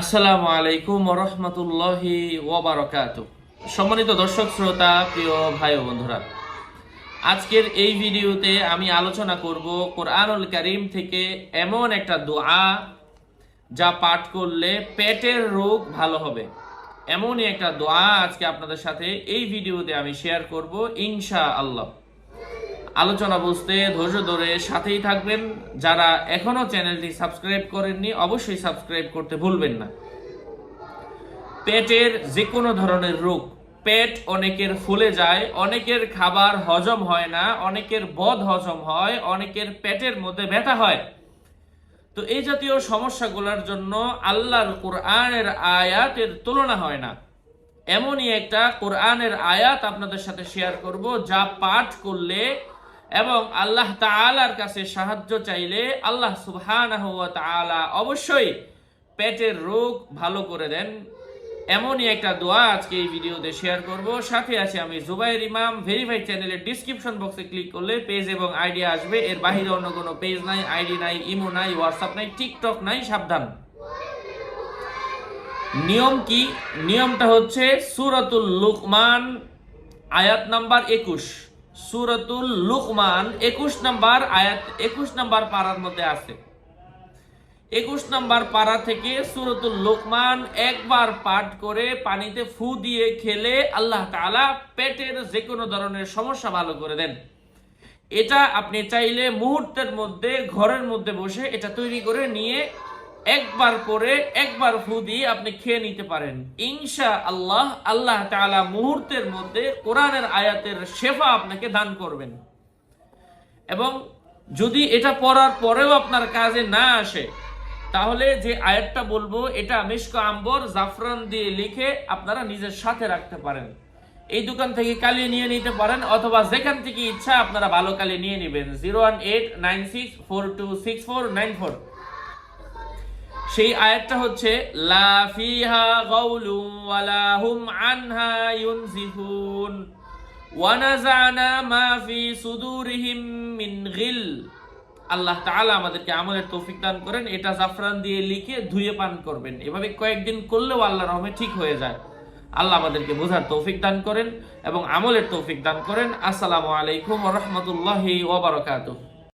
আসসালামু আলাইকুম রহমতুল্লাহি ওবরাকাত সম্মানিত দর্শক, শ্রোতা, প্রিয় ভাই বন্ধুরা, আজকের এই ভিডিওতে আমি আলোচনা করব কোরআনুল করিম থেকে এমন একটা দোয়া যা পাঠ করলে পেটের রোগ ভালো হবে। এমনই একটা দোয়া আজকে আপনাদের সাথে এই ভিডিওতে আমি শেয়ার করব ইনশা আল্লাহ আলোচনা বুঝতে, ধৈর্য ধরে সাথেই থাকবেন। যারা এখনও চ্যানেলটি সাবস্ক্রাইব করেননি, অবশ্যই সাবস্ক্রাইব করতে ভুলবেন না। পেটের যে কোনো ধরনের রোগ, পেট অনেকের ফুলে যায়, অনেকের খাবার হজম হয় না, অনেকের বদ হজম হয়, অনেকের পেটের মধ্যে ব্যথা হয়। তো এই জাতীয় সমস্যাগুলোর জন্য আল্লাহর কোরআনের আয়াতের তুলনা হয় না। এমনই একটা কোরআনের আয়াত আপনাদের সাথে শেয়ার করব, যা পাঠ করলে এবং আল্লাহ তাআলার কাছে সাহায্য চাইলে আল্লাহ সুবহানাহু অবশ্যই পেটের রোগ ভালো করে দেন। এমনই একটা দোয়া আজকে এই ভিডিওতে শেয়ার করব। সাথে আছে আমি জুবাইর ইমাম। ভেরিফাই চ্যানেলের ডিসক্রিপশন বক্সে ক্লিক করলে পেজ এবং আইডি আসবে। এর বাহিরে অন্য কোনো পেজ নাই আইডি নাই ইমো নাই হোয়াটসঅ্যাপ নাই টিকটক নাই, সাবধান। নিয়ম কি? নিয়মটা হচ্ছে সুরাতুল লুকমান, আয়াত নাম্বার একুশ। সুরাতুল লুকমান একুশ নাম্বার আয়াত, একুশ নাম্বার পাড়ার মধ্যে আছে। একুশ নাম্বার পাড়া থেকে সুরতুল লোকমান একবার পাঠ করে পানিতে ফু দিয়ে খেলে আল্লাহ তাআলা পেটের যে কোনো ধরনের সমস্যা ভালো করে দেন। এটা আপনি চাইলে মুহূর্তের মধ্যে, ঘরের মধ্যে বসে এটা তৈরি করে নিয়ে একবার পরে একবার ফু দিয়ে আপনি খেয়ে নিতে পারেন। ইনশা আল্লাহ আল্লাহ তাআলা মুহূর্তের মধ্যে কোরআনের আয়াতের শেফা আপনাকে দান করবেন। এবং যদি এটা পড়ার পরেও আপনার কাজে না আসে, তাহলে যে আয়াতটা বলব, এটা মিশক আম্বর জাফরান দিয়ে লিখে আপনারা নিজের সাথে রাখতে পারেন। এই দোকান থেকে কালি নিয়ে নিতে পারেন, অথবা যেখান থেকে ইচ্ছা আপনারা ভালো কালি নিয়ে নেবেন। Zero one eight nine six four two six four nine four. সেই আয়াতটা হচ্ছে, লা ফিহা গাউলুম ওয়ালা হুম আনহা ইউনজিফুন ওয়ানাজানা মা ফি সুদুরিহিম মিন গিল। আল্লাহ তাআলা আমাদেরকে আমলের তৌফিক দান করেন, এটা জাফরান দিয়ে লিখে ধুয়ে পান করবেন। এভাবে কয়েকদিন করলেও আল্লাহ রহমে ঠিক হয়ে যায়। আল্লাহ আমাদেরকে বোঝার তৌফিক দান করেন এবং আমলের তৌফিক দান করেন। আসসালামু আলাইকুম রাহমাতুল্লাহি ওয়া বারাকাতুহু।